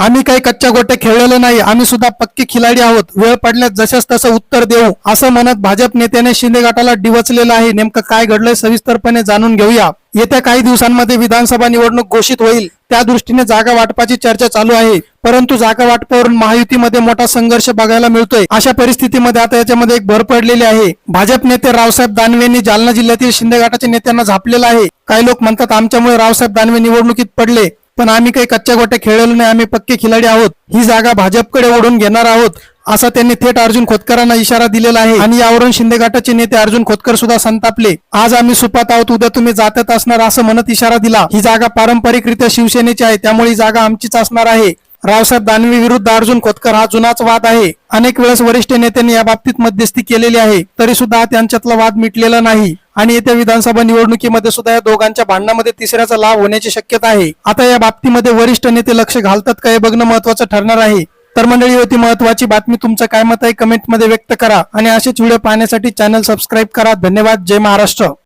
आम्ही काही कच्च्या गोट्या खेळलेलो नाही आम्ही सुद्धा पक्की खिलाडी आहोत. वेळ पडल्यास जशाच तसं उत्तर देऊ. असं म्हणत भाजप नेत्याने शिंदे गटाला डिवचलेलं आहे. नेमकं काय घडलंय सविस्तरपणे जाणून घेऊया. येत्या काही दिवसांमध्ये विधानसभा निवडणूक घोषित होईल. त्या दृष्टीने जागा वाटपाची चर्चा चालू आहे. परंतु जागा वाटपावरून महायुतीमध्ये मोठा संघर्ष बघायला मिळतोय. अशा परिस्थितीमध्ये आता याच्यामध्ये एक भर पडलेली आहे. भाजप नेते रावसाहेब दानवे यांनी जालना जिल्ह्यातील शिंदे गटाच्या नेत्यांना झापलेला आहे. काही लोक म्हणतात आमच्यामुळे रावसाहेब दानवे निवडणुकीत पडले पण आम्ही काही कच्च्या गोट्या खेळलेलो नाही. आम्ही पक्के खिलाडी आहोत. ही जागा भाजपकडे ओढून घेणार आहोत. असा त्यांनी थेट अर्जुन खोतकरांना इशारा दिलेला आहे. आणि यावरून शिंदे गटाचे नेते अर्जुन खोतकर सुद्धा संतापले. आज आम्ही सुपात आहोत उद्या तुम्ही जातच असणार असं म्हणत इशारा दिला. ही जागा पारंपरिकरित्या शिवसेनेची आहे त्यामुळे ही जागा आमचीच असणार आहे. रावसाहेब दानवे विरुद्ध अर्जुन खोतकर हा जुनाच वाद आहे. अनेक वेळेस वरिष्ठ नेत्यांनी या बाबतीत मध्यस्थी केलेली आहे. तरी सुद्धा त्यांच्यातला वाद मिटलेला नाही. आणि येत्या विधानसभा निवडणुकीमध्ये सुद्धा या दोघांच्या भांडणामध्ये तिसऱ्याचा लाभ होण्याची शक्यता आहे. आता या बाबतीमध्ये वरिष्ठ नेते लक्ष घालतात का हे बघणं महत्वाचं ठरणार आहे. तर मंडळी होती महत्वाची बातमी. तुमचं काय मत आहे कमेंटमध्ये व्यक्त करा. आणि असेच व्हिडिओ पाहण्यासाठी चॅनल सबस्क्राईब करा. धन्यवाद. जय महाराष्ट्र.